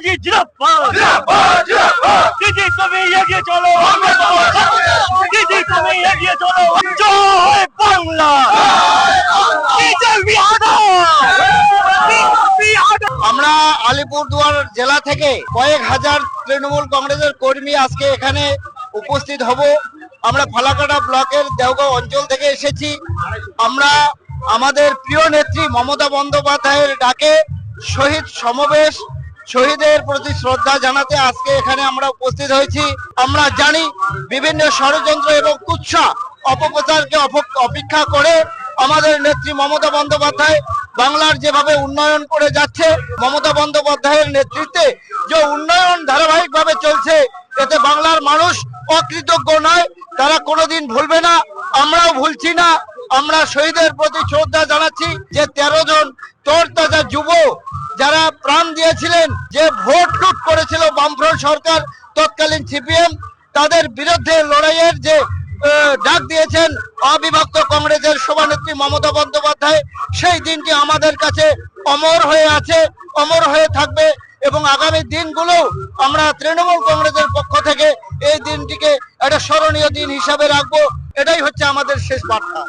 নেতাজি জিরাপ্পার দিদি তুমি এগিয়ে চলো। দিদি তুমি এগিয়ে চলো। জয় বাংলা। বিজেপি আমরা আলিপুরদুয়ার জেলা থেকে কয়েক হাজার তৃণমূল কংগ্রেসের কর্মী আজকে এখানে উপস্থিত হব। আমরা ফালাকাটা ব্লকের দেওগাঁও অঞ্চল থেকে এসেছি। আমরা আমাদের প্রিয় নেত্রী মমতা বন্দ্যোপাধ্যায়ের ডাকে শহীদ সমাবেশ শহীদের প্রতি শ্রদ্ধা জানাতে আজকে এখানে আমরা উপস্থিত হয়েছি। আমরা জানি বিভিন্ন ষড়যন্ত্র এবং কুৎসা অপপ্রচারকে অপেক্ষা করে আমাদের নেত্রী মমতা বন্দ্যোপাধ্যায় বাংলার যেভাবে উন্নয়ন করে যাচ্ছে, মমতা বন্দ্যোপাধ্যায়ের নেতৃত্বে যে উন্নয়ন ধারাবাহিকভাবে চলছে, এতে বাংলার মানুষ অকৃতজ্ঞ নয়, তারা কোনোদিন ভুলবে না, আমরাও ভুলছি না। আমরা শহীদের প্রতি শ্রদ্ধা জানাচ্ছি যে তেরো জন তোর তাজা যুব যারা প্রাণ দিয়েছিলেন, যে ভোট লুট করেছিল বামফ্রন্ট সরকার, তৎকালীন সিপিএম, তাদের বিরুদ্ধে লড়াইয়ের যে ডাক দিয়েছেন অবিভক্ত কংগ্রেসের সভানেত্রী মমতা বন্দ্যোপাধ্যায়, সেই দিনটি আমাদের কাছে অমর হয়ে আছে, অমর হয়ে থাকবে এবং আগামী দিনগুলো আমরা তৃণমূল কংগ্রেসের পক্ষ থেকে এই দিনটিকে একটা স্মরণীয় দিন হিসাবে রাখব। এটাই হচ্ছে আমাদের শেষ বার্তা।